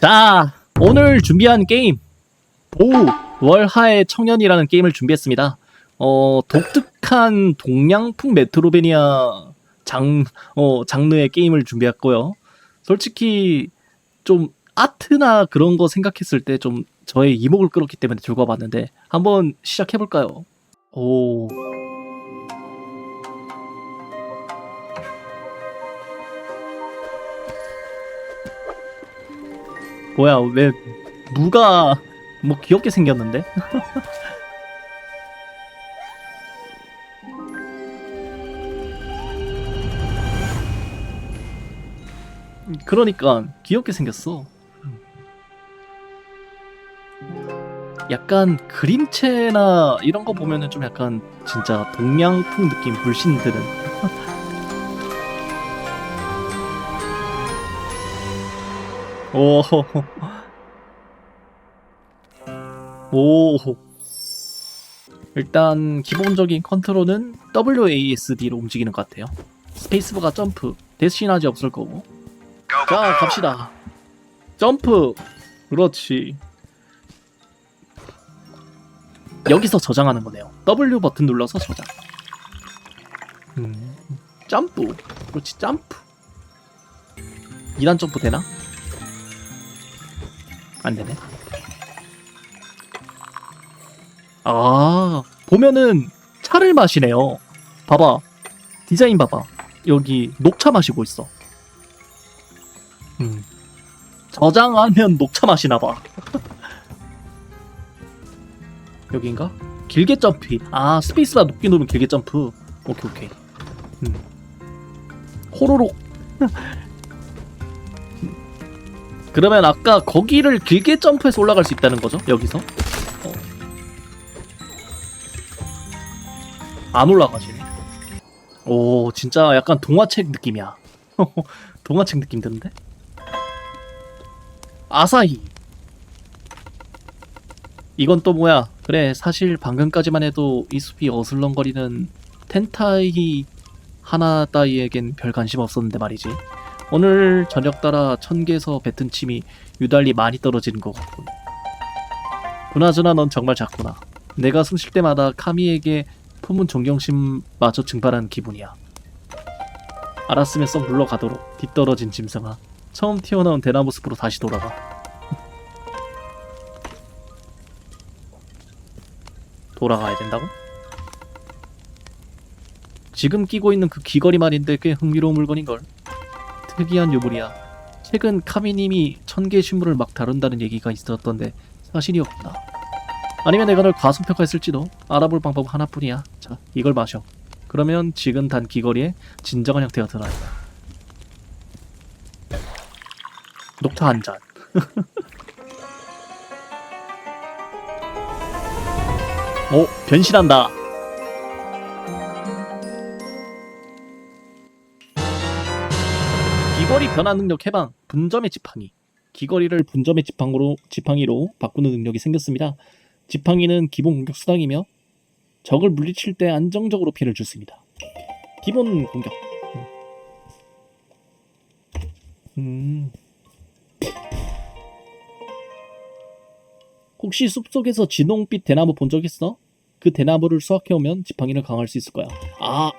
자, 오늘 준비한 게임 보우 월하의 청년이라는 게임을 준비했습니다. 어, 독특한 동양풍 메트로베니아 장, 어, 장르의 게임을 준비했고요. 솔직히 좀 아트나 그런 거 생각했을 때 좀 저의 이목을 끌었기 때문에 들고 와봤는데 한번 시작해볼까요? 오. 뭐야, 왜, 무가, 뭐 귀엽게 생겼는데? 그러니까, 귀엽게 생겼어. 약간 그림체나 이런 거 보면은 좀 약간 진짜 동양풍 느낌 드는. 오. 오. 일단 기본적인 컨트롤은 WASD로 움직이는 것 같아요. 스페이스바가 점프, 대신하지 없을 거고. 자, 갑시다. 점프. 그렇지. 여기서 저장하는 거네요. W 버튼 눌러서 저장. 음. 점프. 그렇지, 점프. 2단 점프 되나? 안 되네. 아, 보면은 차를 마시네요. 봐봐. 디자인 봐봐. 여기 녹차 마시고 있어. 음. 저장하면 녹차 마시나 봐. 여긴가? 길게 점프. 아, 스페이스바 높게 누르면 길게 점프. 오케이, 오케이. 음. 호로록. 그러면 아까 거기를 길게 점프해서 올라갈 수 있다는 거죠? 여기서? 어. 안 올라가시네. 오, 진짜 약간 동화책 느낌이야. 동화책 느낌 드는데? 아사히. 이건 또 뭐야? 그래, 사실 방금까지만 해도 이 숲이 어슬렁거리는 텐타이 하나 따위에겐 별 관심 없었는데 말이지. 오늘 저녁 따라 천계에서 뱉은 침이 유달리 많이 떨어지는 것 같군. 그나저나 넌 정말 작구나. 내가 숨 쉴 때마다 카미에게 품은 존경심 마저 증발하는 기분이야. 알았으면 썩 물러가도록 뒤떨어진 짐승아. 처음 튀어나온 대나무 숲으로 다시 돌아가. 돌아가야 된다고? 지금 끼고 있는 그 귀걸이 말인데 꽤 흥미로운 물건인걸. 특이한 유물이야. 최근 카미님이 천개 신물을 막 다룬다는 얘기가 있었던데 사실이었구나. 아니면 내가 널 과소평가했을지도 알아볼 방법 하나뿐이야. 자, 이걸 마셔. 그러면 지금 단 귀걸이의 진정한 형태가 드러난다. 녹타 한 잔. 오, 변신한다. 변화 능력 해방, 분점의 지팡이. 귀걸이를 분점의 지팡이로, 지팡이로 바꾸는 능력이 생겼습니다. 지팡이는 기본 공격 수당이며 적을 물리칠 때 안정적으로 피해를 줍습니다. 기본 공격. 음. 혹시 숲속에서 진홍빛 대나무 본 적 있어? 그 대나무를 수확해오면 지팡이를 강화할 수 있을 거야. 아!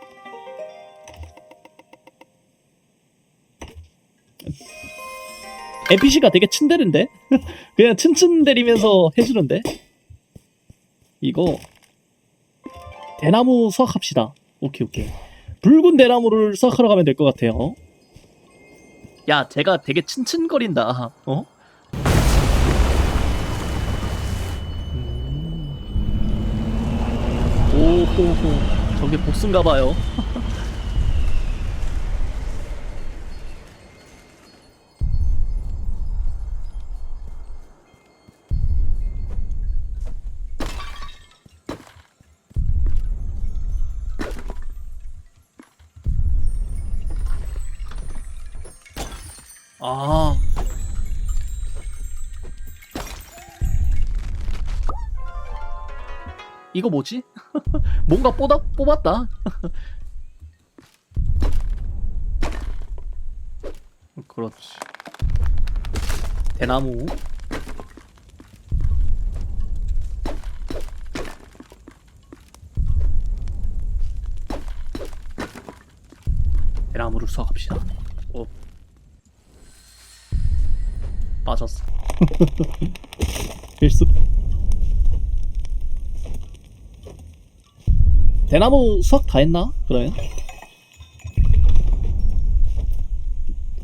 NPC가 되게 츤데른데? 그냥 츤츤대리면서 해주는데? 이거 대나무 수확합시다. 오케이 오케이. 붉은 대나무를 수확하러 가면 될 것 같아요. 야, 제가 되게 츤츤거린다. 어? 음. 오호호. 저게 보스인가 봐요. 아. 이거 뭐지? 뭔가 뽑아, 뽑았다. 그렇지. 대나무 대나무를 수확합시다 빠졌어 필수 대나무 수확 다 했나? 그러면?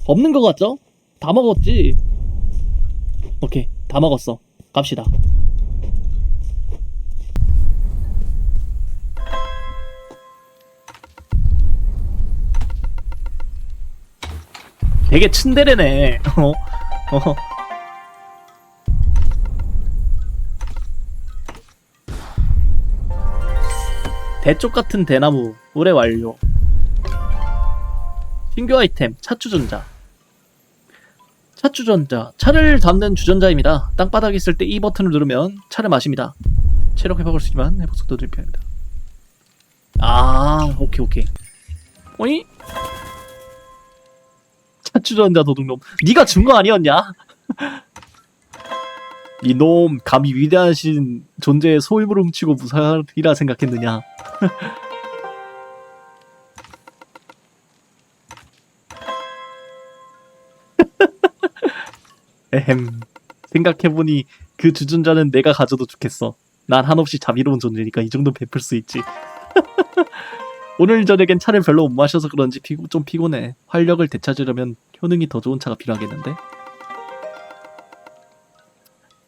없는 것 같죠? 다 먹었지? 오케이, 다 먹었어. 갑시다. 되게 츤데레네. 어? 어. 대쪽 같은 대나무 의뢰 완료. 신규 아이템 차주전자. 차주전자. 차를 담는 주전자입니다. 땅바닥에 있을 때 이 버튼을 누르면 차를 마십니다. 체력 회복을 쓰지만 회복 속도도 필요합니다. 아, 오케이 오케이. 어이? 차주전자 도둑놈. 네가 준 거 아니었냐? 이놈 감히 위대하신 존재의 소임을 훔치고 무사이라 생각했느냐? 에헴. 생각해보니 그 주전자는 내가 가져도 좋겠어. 난 한없이 자비로운 존재니까 이 정도 베풀 수 있지. 오늘 저녁엔 차를 별로 못 마셔서 그런지 피고, 좀 피곤해. 활력을 되찾으려면 효능이 더 좋은 차가 필요하겠는데?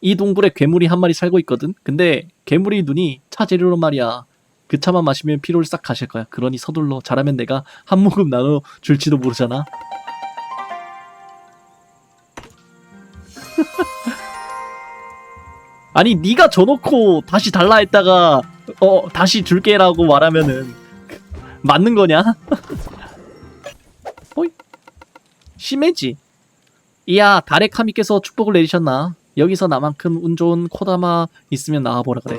이 동굴에 괴물이 한 마리 살고 있거든? 근데 괴물이 눈이 차 재료로 말이야. 그 차만 마시면 피로를 싹 가실 거야. 그러니 서둘러. 잘하면 내가 한 모금 나눠 줄지도 모르잖아. 아니 네가 줘놓고 다시 달라 했다가 어 다시 줄게라고 말하면은 맞는 거냐? 어이? 심해지. 이야 다레카미께서 축복을 내리셨나? 여기서 나만큼 운 좋은 코다마 있으면 나와보라 그래.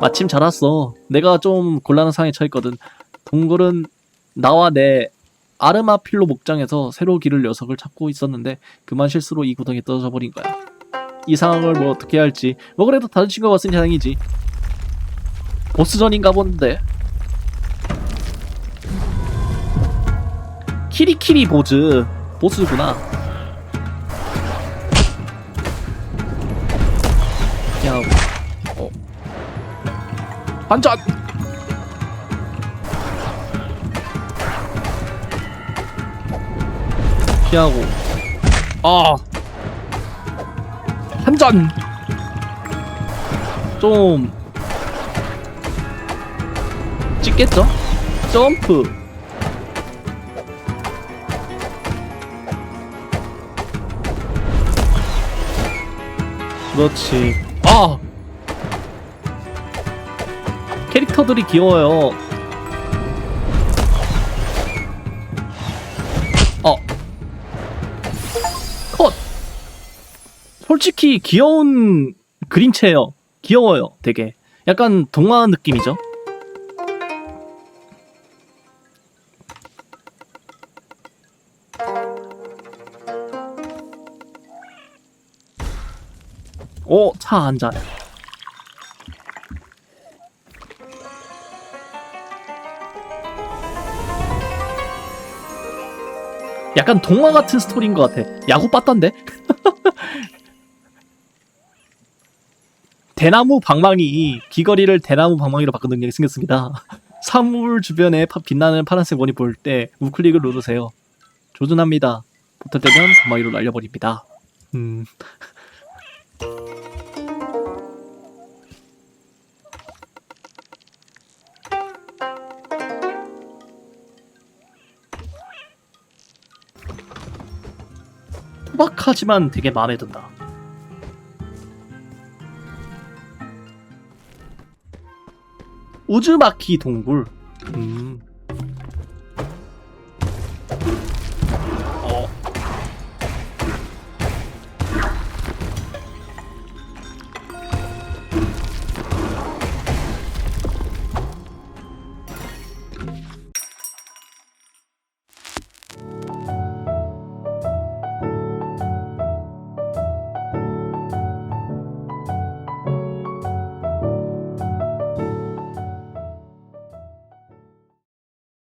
마침 잘 왔어. 내가 좀 곤란한 상황에 처했거든. 동굴은 나와 내 아르마필로 목장에서 새로 기를 녀석을 찾고 있었는데 그만 실수로 이 구덩이에 떨어져 버린 거야. 이 상황을 뭐 어떻게 해야 할지 뭐 그래도 다른 친구가 왔으니 다행이지. 보스전인가 본데. 키리키리 보즈 보스구나. 반전. 피하고. 아. 한전. 좀 찍겠죠? 점프. 그렇지. 아! 캐릭터들이 귀여워요. 어. 컷! 솔직히 귀여운 그림체예요. 귀여워요, 되게. 약간 동화 느낌이죠? 오, 차 한 잔. 약간 동화 같은 스토리인 것 같아. 야구 빠딴데? 대나무 방망이 귀걸이를 대나무 방망이로 바꾼 능력이 생겼습니다. 사물 주변에 파- 빛나는 파란색 원이 보일 때 우클릭을 누르세요. 조준합니다. 포탈되면 방망이로 날려버립니다. 음, 투박하지만 되게 마음에 든다. 우즈마키 동굴